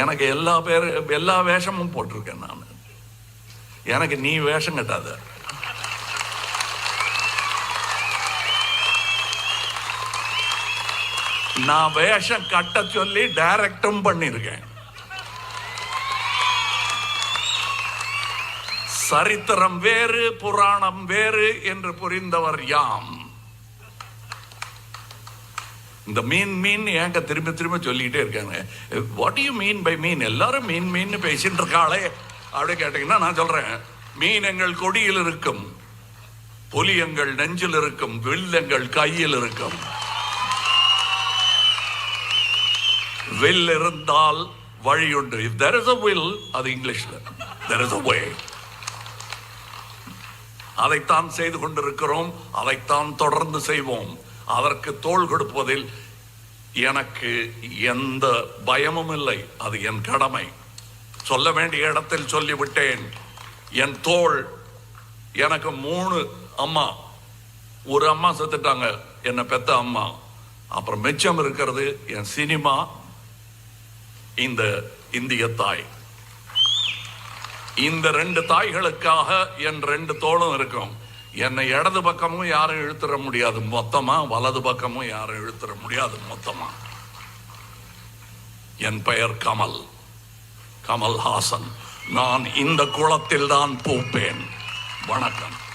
எனக்கு எல்லா பேர் எல்லா வேஷமும் போட்டிருக்கேன் நான். எனக்கு நீ வேஷம் கட்டாத. நான் வேஷம் கட்ட சொல்லி டைரக்டும் பண்ணியிருக்கேன் சரித்திரம் வேறு புராணம் வேறு என்று புரிந்தவர் யாம். இந்த மீன் மீன் ஏங்க திரும்ப திரும்ப சொல்லிக்கிட்டே இருக்காங்க. What you mean by mean எல்லாரும் மீன் மீன் பேசிட்டு இருக்காளே. அப்படி கேட்டீங்கன்னா நான் சொல்றேன். மீன் எங்கள் கொடியில் இருக்கும். புலி எங்கள் நெஞ்சில் இருக்கும். வில் எங்கள் கையில் இருக்கும். வில் இருந்தால் வழியுண்டு. If there is a will அது இங்கிலீஷ்ல. தெர் இஸ் அ வே அதைத்தான் செய்து கொண்டிருக்கிறோம். அதைத்தான் தொடர்ந்து செய்வோம். அதற்கு தோள் கொடுப்பதில் எனக்கு எந்த பயமும் இல்லை. அது என் கடமை. சொல்ல வேண்டிய இடத்தில் சொல்லிவிட்டேன். என் தோள் எனக்கு மூணு அம்மா. ஒரு அம்மா செத்துட்டாங்க. என்னை பெத்த அம்மா. அப்புறம் மிச்சம் இருக்கிறது என் சினிமா இந்த இந்திய தாய். இந்த ரெண்டு தாய்களுக்காக என் ரெண்டு தோளும் இருக்கும். என்னை இடது பக்கமும் யாரும் இழுத்துற முடியாது. மொத்தமா வலது பக்கமும் யாரும் இழுத்துற முடியாது மொத்தமா. என் பெயர் கமல். கமல் ஹாசன் நான் இந்த குளத்தில் தான் பூப்பேன். வணக்கம்.